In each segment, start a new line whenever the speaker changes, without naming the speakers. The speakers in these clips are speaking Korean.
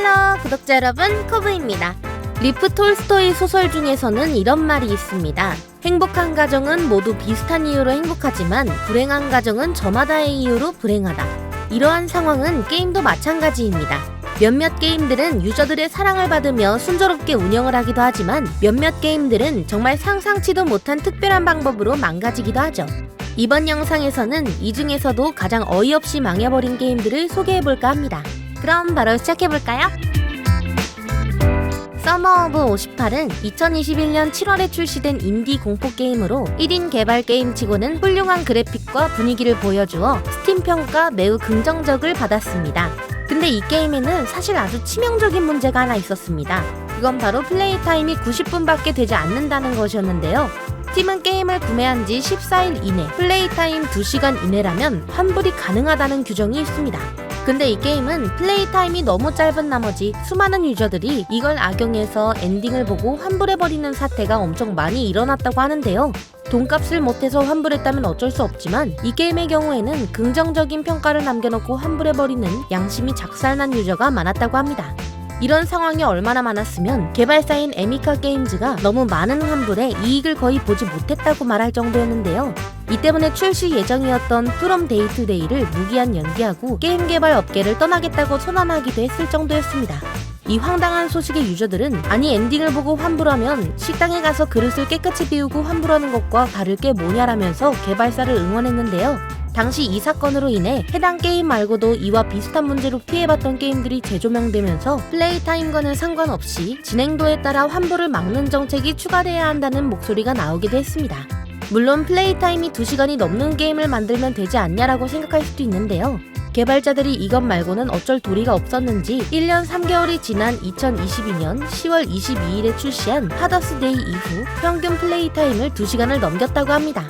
할로 구독자 여러분 코브입니다. 리프 톨스토이 소설 중에서는 이런 말이 있습니다. 행복한 가정은 모두 비슷한 이유로 행복하지만 불행한 가정은 저마다의 이유로 불행하다. 이러한 상황은 게임도 마찬가지입니다. 몇몇 게임들은 유저들의 사랑을 받으며 순조롭게 운영을 하기도 하지만 몇몇 게임들은 정말 상상치도 못한 특별한 방법으로 망가지기도 하죠. 이번 영상에서는 이 중에서도 가장 어이없이 망해버린 게임들을 소개해볼까 합니다. 그럼 바로 시작해볼까요? 서머 오브 58은 2021년 7월에 출시된 인디 공포 게임으로 1인 개발 게임치고는 훌륭한 그래픽과 분위기를 보여주어 스팀 평가 매우 긍정적을 받았습니다. 근데 이 게임에는 사실 아주 치명적인 문제가 하나 있었습니다. 그건 바로 플레이 타임이 90분밖에 되지 않는다는 것이었는데요. 팀은 게임을 구매한 지 14일 이내, 플레이 타임 2시간 이내라면 환불이 가능하다는 규정이 있습니다. 근데 이 게임은 플레이 타임이 너무 짧은 나머지 수많은 유저들이 이걸 악용해서 엔딩을 보고 환불해버리는 사태가 엄청 많이 일어났다고 하는데요. 돈값을 못해서 환불했다면 어쩔 수 없지만 이 게임의 경우에는 긍정적인 평가를 남겨놓고 환불해버리는 양심이 작살난 유저가 많았다고 합니다. 이런 상황이 얼마나 많았으면 개발사인 에미카 게임즈가 너무 많은 환불에 이익을 거의 보지 못했다고 말할 정도였는데요. 이 때문에 출시 예정이었던 프롬 데이투데이를 무기한 연기하고 게임 개발 업계를 떠나겠다고 선언하기도 했을 정도였습니다. 이 황당한 소식의 유저들은 아니 엔딩을 보고 환불하면 식당에 가서 그릇을 깨끗이 비우고 환불하는 것과 다를 게 뭐냐라면서 개발사를 응원했는데요. 당시 이 사건으로 인해 해당 게임 말고도 이와 비슷한 문제로 피해봤던 게임들이 재조명되면서 플레이 타임과는 상관없이 진행도에 따라 환불을 막는 정책이 추가돼야 한다는 목소리가 나오기도 했습니다. 물론 플레이 타임이 2시간이 넘는 게임을 만들면 되지 않냐라고 생각할 수도 있는데요. 개발자들이 이것 말고는 어쩔 도리가 없었는지 1년 3개월이 지난 2022년 10월 22일에 출시한 하더스데이 이후 평균 플레이 타임을 2시간을 넘겼다고 합니다.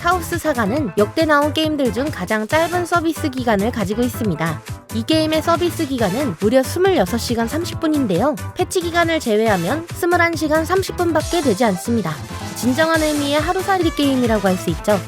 카오스 사가는 역대 나온 게임들 중 가장 짧은 서비스 기간을 가지고 있습니다. 이 게임의 서비스 기간은 무려 26시간 30분인데요. 패치 기간을 제외하면 21시간 30분밖에 되지 않습니다. 진정한 의미의 하루살이 게임이라고 할 수 있죠.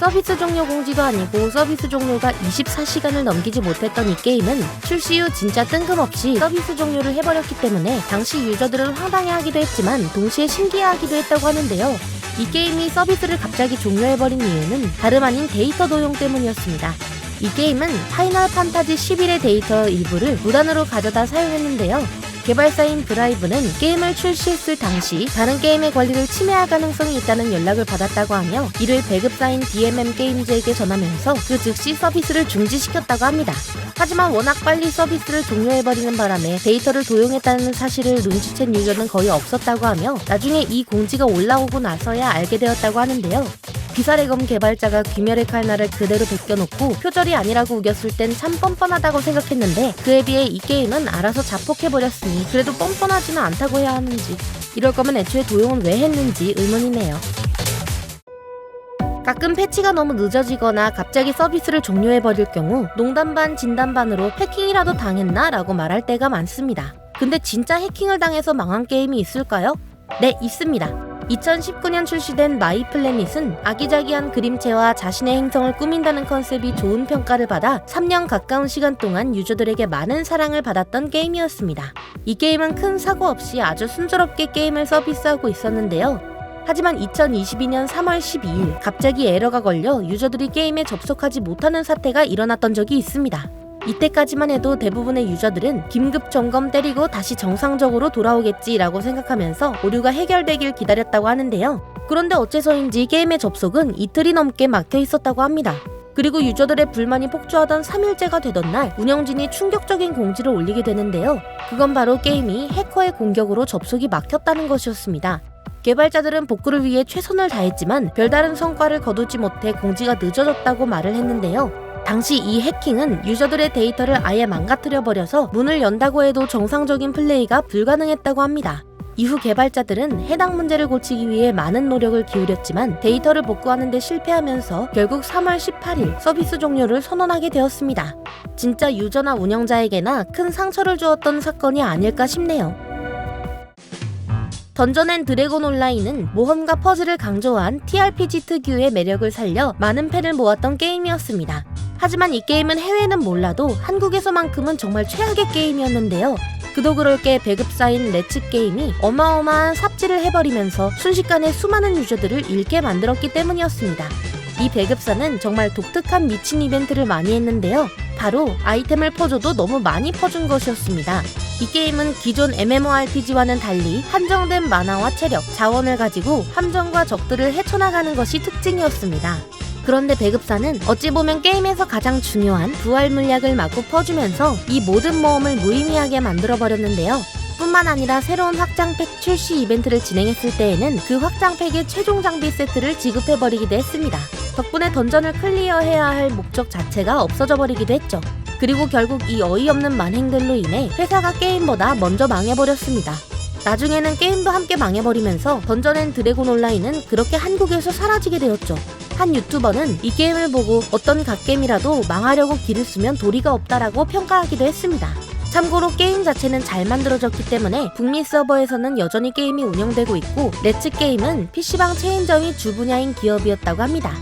서비스 종료 공지도 아니고 서비스 종료가 24시간을 넘기지 못했던 이 게임은 출시 후 진짜 뜬금없이 서비스 종료를 해버렸기 때문에 당시 유저들은 황당해하기도 했지만 동시에 신기해하기도 했다고 하는데요. 이 게임이 서비스를 갑자기 종료해버린 이유는 다름 아닌 데이터 도용 때문이었습니다. 이 게임은 파이널 판타지 11의 데이터 일부를 무단으로 가져다 사용했는데요. 개발사인 브라이브는 게임을 출시했을 당시 다른 게임의 권리를 침해할 가능성이 있다는 연락을 받았다고 하며 이를 배급사인 DMM 게임즈에게 전하면서 그 즉시 서비스를 중지시켰다고 합니다. 하지만 워낙 빨리 서비스를 종료해버리는 바람에 데이터를 도용했다는 사실을 눈치챈 유저는 거의 없었다고 하며 나중에 이 공지가 올라오고 나서야 알게 되었다고 하는데요. 비사레검 개발자가 귀멸의 칼날을 그대로 벗겨놓고 표절이 아니라고 우겼을 땐 참 뻔뻔하다고 생각했는데 그에 비해 이 게임은 알아서 자폭해버렸으니 그래도 뻔뻔하지는 않다고 해야 하는지 이럴 거면 애초에 도용은 왜 했는지 의문이네요. 가끔 패치가 너무 늦어지거나 갑자기 서비스를 종료해버릴 경우 농담 반 진담 반으로 해킹이라도 당했나? 라고 말할 때가 많습니다. 근데 진짜 해킹을 당해서 망한 게임이 있을까요? 네, 있습니다. 2019년 출시된 마이 플래닛은 아기자기한 그림체와 자신의 행성을 꾸민다는 컨셉이 좋은 평가를 받아 3년 가까운 시간 동안 유저들에게 많은 사랑을 받았던 게임이었습니다. 이 게임은 큰 사고 없이 아주 순조롭게 게임을 서비스하고 있었는데요. 하지만 2022년 3월 12일 갑자기 에러가 걸려 유저들이 게임에 접속하지 못하는 사태가 일어났던 적이 있습니다. 이때까지만 해도 대부분의 유저들은 긴급 점검 때리고 다시 정상적으로 돌아오겠지라고 생각하면서 오류가 해결되길 기다렸다고 하는데요. 그런데 어째서인지 게임의 접속은 이틀이 넘게 막혀 있었다고 합니다. 그리고 유저들의 불만이 폭주하던 3일째가 되던 날 운영진이 충격적인 공지를 올리게 되는데요. 그건 바로 게임이 해커의 공격으로 접속이 막혔다는 것이었습니다. 개발자들은 복구를 위해 최선을 다했지만 별다른 성과를 거두지 못해 공지가 늦어졌다고 말을 했는데요. 당시 이 해킹은 유저들의 데이터를 아예 망가뜨려 버려서 문을 연다고 해도 정상적인 플레이가 불가능했다고 합니다. 이후 개발자들은 해당 문제를 고치기 위해 많은 노력을 기울였지만 데이터를 복구하는 데 실패하면서 결국 3월 18일 서비스 종료를 선언하게 되었습니다. 진짜 유저나 운영자에게나 큰 상처를 주었던 사건이 아닐까 싶네요. 던전 앤 드래곤 온라인은 모험과 퍼즐을 강조한 TRPG 특유의 매력을 살려 많은 팬을 모았던 게임이었습니다. 하지만 이 게임은 해외는 몰라도 한국에서만큼은 정말 최악의 게임이었는데요. 그도 그럴 게 배급사인 레츠 게임이 어마어마한 삽질을 해버리면서 순식간에 수많은 유저들을 잃게 만들었기 때문이었습니다. 이 배급사는 정말 독특한 미친 이벤트를 많이 했는데요. 바로 아이템을 퍼줘도 너무 많이 퍼준 것이었습니다. 이 게임은 기존 MMORPG와는 달리 한정된 만화와 체력, 자원을 가지고 함정과 적들을 헤쳐나가는 것이 특징이었습니다. 그런데 배급사는 어찌 보면 게임에서 가장 중요한 부활 물약을 마구 퍼주면서 이 모든 모험을 무의미하게 만들어버렸는데요. 뿐만 아니라 새로운 확장팩 출시 이벤트를 진행했을 때에는 그 확장팩의 최종 장비 세트를 지급해버리기도 했습니다. 덕분에 던전을 클리어해야 할 목적 자체가 없어져 버리기도 했죠. 그리고 결국 이 어이없는 만행들로 인해 회사가 게임보다 먼저 망해버렸습니다. 나중에는 게임도 함께 망해버리면서 던전 앤 드래곤 온라인은 그렇게 한국에서 사라지게 되었죠. 한 유튜버는 이 게임을 보고 어떤 갓게임이라도 망하려고 길을 쓰면 도리가 없다라고 평가하기도 했습니다. 참고로 게임 자체는 잘 만들어졌기 때문에 북미 서버에서는 여전히 게임이 운영되고 있고 레츠 게임은 PC방 체인점이 주 분야인 기업이었다고 합니다.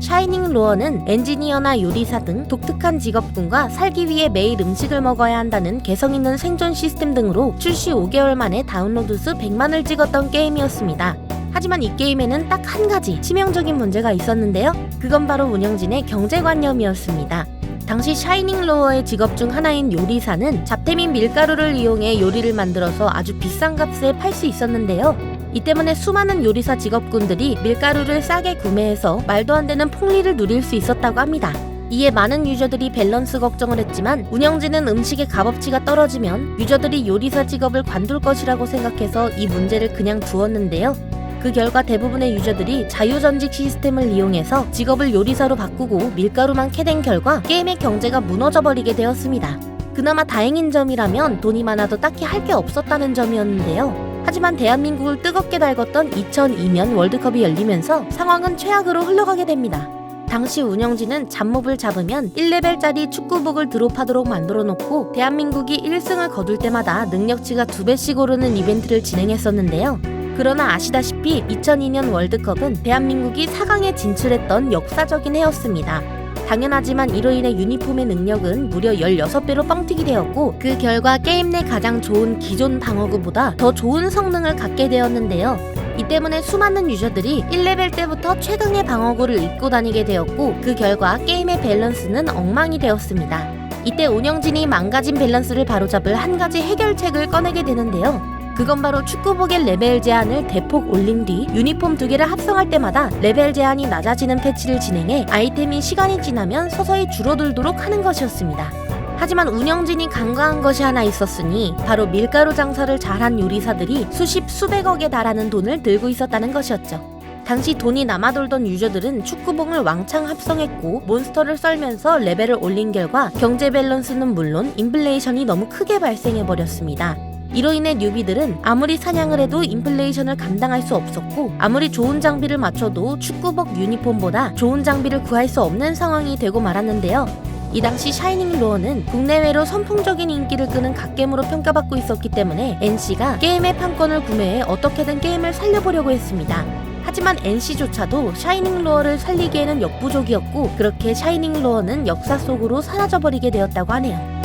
샤이닝 로어는 엔지니어나 요리사 등 독특한 직업군과 살기 위해 매일 음식을 먹어야 한다는 개성 있는 생존 시스템 등으로 출시 5개월 만에 다운로드 수 100만을 찍었던 게임이었습니다. 하지만 이 게임에는 딱 한 가지 치명적인 문제가 있었는데요. 그건 바로 운영진의 경제관념이었습니다. 당시 샤이닝 로어의 직업 중 하나인 요리사는 잡템인 밀가루를 이용해 요리를 만들어서 아주 비싼 값에 팔 수 있었는데요. 이 때문에 수많은 요리사 직업군들이 밀가루를 싸게 구매해서 말도 안 되는 폭리를 누릴 수 있었다고 합니다. 이에 많은 유저들이 밸런스 걱정을 했지만 운영진은 음식의 값어치가 떨어지면 유저들이 요리사 직업을 관둘 것이라고 생각해서 이 문제를 그냥 두었는데요. 그 결과 대부분의 유저들이 자유전직 시스템을 이용해서 직업을 요리사로 바꾸고 밀가루만 캐낸 결과 게임의 경제가 무너져버리게 되었습니다. 그나마 다행인 점이라면 돈이 많아도 딱히 할 게 없었다는 점이었는데요. 하지만 대한민국을 뜨겁게 달궜던 2002년 월드컵이 열리면서 상황은 최악으로 흘러가게 됩니다. 당시 운영진은 잡몹을 잡으면 1레벨짜리 축구복을 드롭하도록 만들어 놓고 대한민국이 1승을 거둘 때마다 능력치가 두 배씩 오르는 이벤트를 진행했었는데요. 그러나 아시다시피 2002년 월드컵은 대한민국이 4강에 진출했던 역사적인 해였습니다. 당연하지만 이로 인해 유니폼의 능력은 무려 16배로 뻥튀기 되었고 그 결과 게임 내 가장 좋은 기존 방어구보다 더 좋은 성능을 갖게 되었는데요. 이 때문에 수많은 유저들이 1레벨 때부터 최강의 방어구를 입고 다니게 되었고 그 결과 게임의 밸런스는 엉망이 되었습니다. 이때 운영진이 망가진 밸런스를 바로잡을 한 가지 해결책을 꺼내게 되는데요. 그건 바로 축구복의 레벨 제한을 대폭 올린 뒤 유니폼 두 개를 합성할 때마다 레벨 제한이 낮아지는 패치를 진행해 아이템이 시간이 지나면 서서히 줄어들도록 하는 것이었습니다. 하지만 운영진이 간과한 것이 하나 있었으니 바로 밀가루 장사를 잘한 요리사들이 수십 수백억에 달하는 돈을 들고 있었다는 것이었죠. 당시 돈이 남아돌던 유저들은 축구봉을 왕창 합성했고 몬스터를 썰면서 레벨을 올린 결과 경제 밸런스는 물론 인플레이션이 너무 크게 발생해버렸습니다. 이로 인해 뉴비들은 아무리 사냥을 해도 인플레이션을 감당할 수 없었고 아무리 좋은 장비를 맞춰도 축구복 유니폼보다 좋은 장비를 구할 수 없는 상황이 되고 말았는데요. 이 당시 샤이닝 로어는 국내외로 선풍적인 인기를 끄는 갓겜으로 평가받고 있었기 때문에 NC가 게임의 판권을 구매해 어떻게든 게임을 살려보려고 했습니다. 하지만 NC조차도 샤이닝 로어를 살리기에는 역부족이었고 그렇게 샤이닝 로어는 역사 속으로 사라져버리게 되었다고 하네요.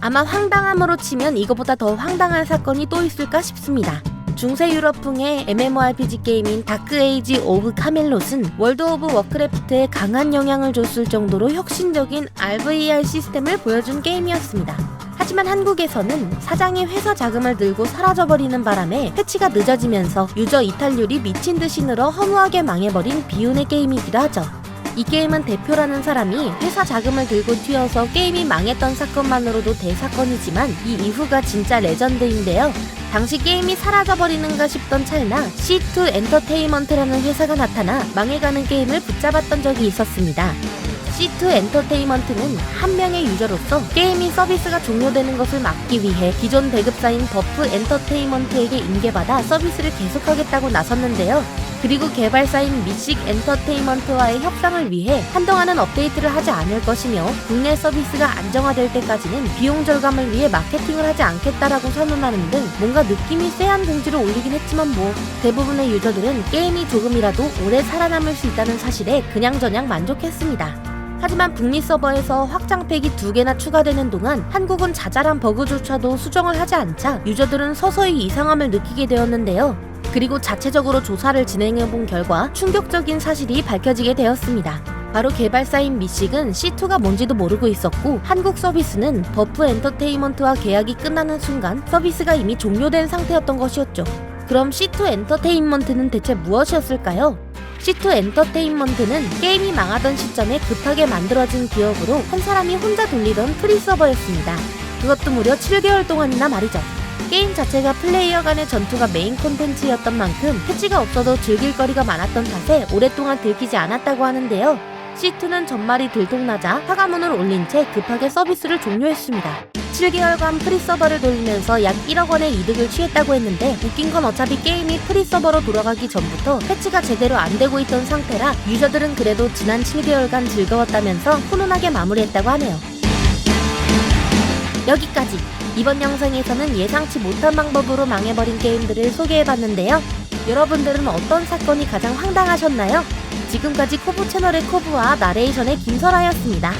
아마 황당함으로 치면 이거보다 더 황당한 사건이 또 있을까 싶습니다. 중세 유럽풍의 MMORPG 게임인 다크 에이지 오브 카멜롯은 월드 오브 워크래프트에 강한 영향을 줬을 정도로 혁신적인 RVR 시스템을 보여준 게임이었습니다. 하지만 한국에서는 사장이 회사 자금을 들고 사라져버리는 바람에 패치가 늦어지면서 유저 이탈률이 미친 듯이 늘어 허무하게 망해버린 비운의 게임이기도 하죠. 이 게임은 대표라는 사람이 회사 자금을 들고 튀어서 게임이 망했던 사건만으로도 대사건이지만 이 이후가 진짜 레전드인데요. 당시 게임이 사라져버리는가 싶던 찰나 C2 엔터테인먼트라는 회사가 나타나 망해가는 게임을 붙잡았던 적이 있었습니다. C2 엔터테인먼트는 한 명의 유저로서 게임이 서비스가 종료되는 것을 막기 위해 기존 배급사인 버프 엔터테인먼트에게 인계받아 서비스를 계속하겠다고 나섰는데요. 그리고 개발사인 미식 엔터테인먼트와의 협상을 위해 한동안은 업데이트를 하지 않을 것이며 국내 서비스가 안정화될 때까지는 비용 절감을 위해 마케팅을 하지 않겠다라고 선언하는 등 뭔가 느낌이 쎄한 공지를 올리긴 했지만 뭐 대부분의 유저들은 게임이 조금이라도 오래 살아남을 수 있다는 사실에 그냥저냥 만족했습니다. 하지만 북미 서버에서 확장팩이 두 개나 추가되는 동안 한국은 자잘한 버그조차도 수정을 하지 않자 유저들은 서서히 이상함을 느끼게 되었는데요. 그리고 자체적으로 조사를 진행해 본 결과 충격적인 사실이 밝혀지게 되었습니다. 바로 개발사인 미식은 C2가 뭔지도 모르고 있었고 한국 서비스는 버프 엔터테인먼트와 계약이 끝나는 순간 서비스가 이미 종료된 상태였던 것이었죠. 그럼 C2 엔터테인먼트는 대체 무엇이었을까요? C2 엔터테인먼트는 게임이 망하던 시점에 급하게 만들어진 기업으로 한 사람이 혼자 돌리던 프리 서버였습니다. 그것도 무려 7개월 동안이나 말이죠. 게임 자체가 플레이어 간의 전투가 메인 콘텐츠였던 만큼 패치가 없어도 즐길 거리가 많았던 탓에 오랫동안 들키지 않았다고 하는데요. C2는 전말이 들통나자 화가문을 올린 채 급하게 서비스를 종료했습니다. 7개월간 프리 서버를 돌리면서 약 1억 원의 이득을 취했다고 했는데 웃긴 건 어차피 게임이 프리 서버로 돌아가기 전부터 패치가 제대로 안 되고 있던 상태라 유저들은 그래도 지난 7개월간 즐거웠다면서 훈훈하게 마무리했다고 하네요. 여기까지 이번 영상에서는 예상치 못한 방법으로 망해버린 게임들을 소개해봤는데요. 여러분들은 어떤 사건이 가장 황당하셨나요? 지금까지 코브 채널의 코브와 나레이션의 김설아였습니다.